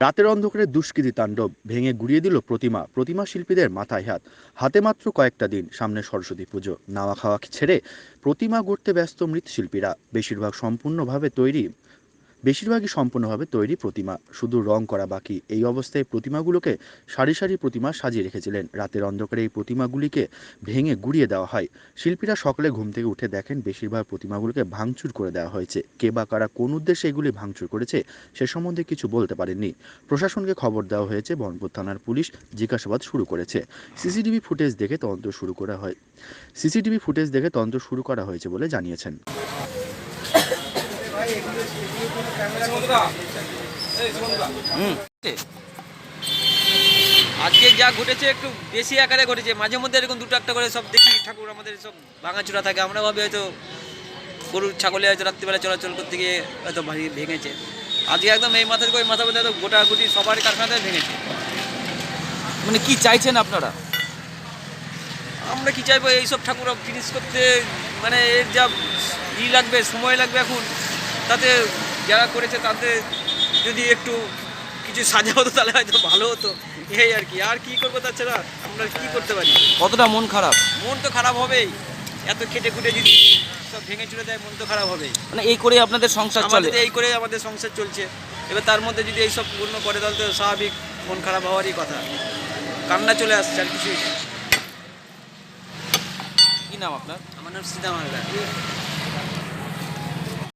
রাতের অন্ধকারে দুষ্কৃতী তাণ্ডব ভেঙে গুড়িয়ে দিল প্রতিমা। প্রতিমা শিল্পীদের মাথায় হাত। হাতে মাত্র কয়েকটা দিন, সামনে সরস্বতী পুজো। নাওয়া খাওয়া ছেড়ে প্রতিমা গড়তে ব্যস্ত মৃৎশিল্পীরা। বেশিরভাগ সম্পূর্ণভাবে তৈরি বেশিরভাগই সম্পূর্ণভাবে তৈরি প্রতিমা। শুধু রং করা বাকি, এই অবস্থায় প্রতিমাগুলোকে সারি সারি প্রতিমা সাজিয়ে রেখেছিলেন। রাতের অন্ধকারে এই প্রতিমাগুলিকে ভেঙে গুড়িয়ে দেওয়া হয়। শিল্পীরা সকালে ঘুম থেকে উঠে দেখেন বেশিরভাগ প্রতিমাগুলোকে ভাঙচুর করে দেওয়া হয়েছে। কে বা কারা কোন উদ্দেশ্যে এগুলি ভাঙচুর করেছে সে সম্বন্ধে কিছু বলতে পারেননি। প্রশাসনকে খবর দেওয়া হয়েছে, বনপুর থানার পুলিশ জিজ্ঞাসাবাদ শুরু করেছে। সিসিটিভি ফুটেজ দেখে তদন্ত শুরু করা হয়। সিসিটিভি ফুটেজ দেখে তদন্ত শুরু করা হয়েছে বলে জানিয়েছেন। আজকে যা ঘটেছে একটু বেশি আকারে ঘটেছে। মাঝে মধ্যে এরকম দুটো একটা করে সব দেখি, ঠাকুর আমাদের সব ভাঙাচোরা থাকে। আমরা ভাবি হয়তো গরু, ছাগলে হয়তো রাত্রিবেলা চলাচল করতে গিয়ে হয়তো ভাঙি- ভেঙেছে। আজকে একদম এই মাথা থেকে ওই মাথা পর্যন্ত গোটা গুটি সবার কারখানাতে ভেঙেছে। মানে কি চাইছেন আপনারা? আমরা কি চাইব? এইসব ঠাকুর ফিনিশ করতে মানে এর যা ই লাগবে, সময় লাগবে এখন। তাতে যারা করেছে তাতে যদি একটু কিছু সাজা হতো তাহলে হয়তো ভালো হতো। এই আর কি। আর কি করব তাছাড়া আমরা কি করতে পারি? কতটা মন খারাপ? মন তো খারাপ হবেই। এত খেটে খুটে যদি সব ভেঙে চলে দেয় মন তো খারাপ হবেই। মানে এই করে আপনাদের সংসার চলে? এই করে আমাদের সংসার চলছে। এবার তার মধ্যে যদি এইসব পূর্ণ করে তাহলে তো স্বাভাবিক মন খারাপ হওয়ারই কথা। কান্না চলে আসছে আর কিছুই কি নাম আপনার? আমার নাম সীতা মালদা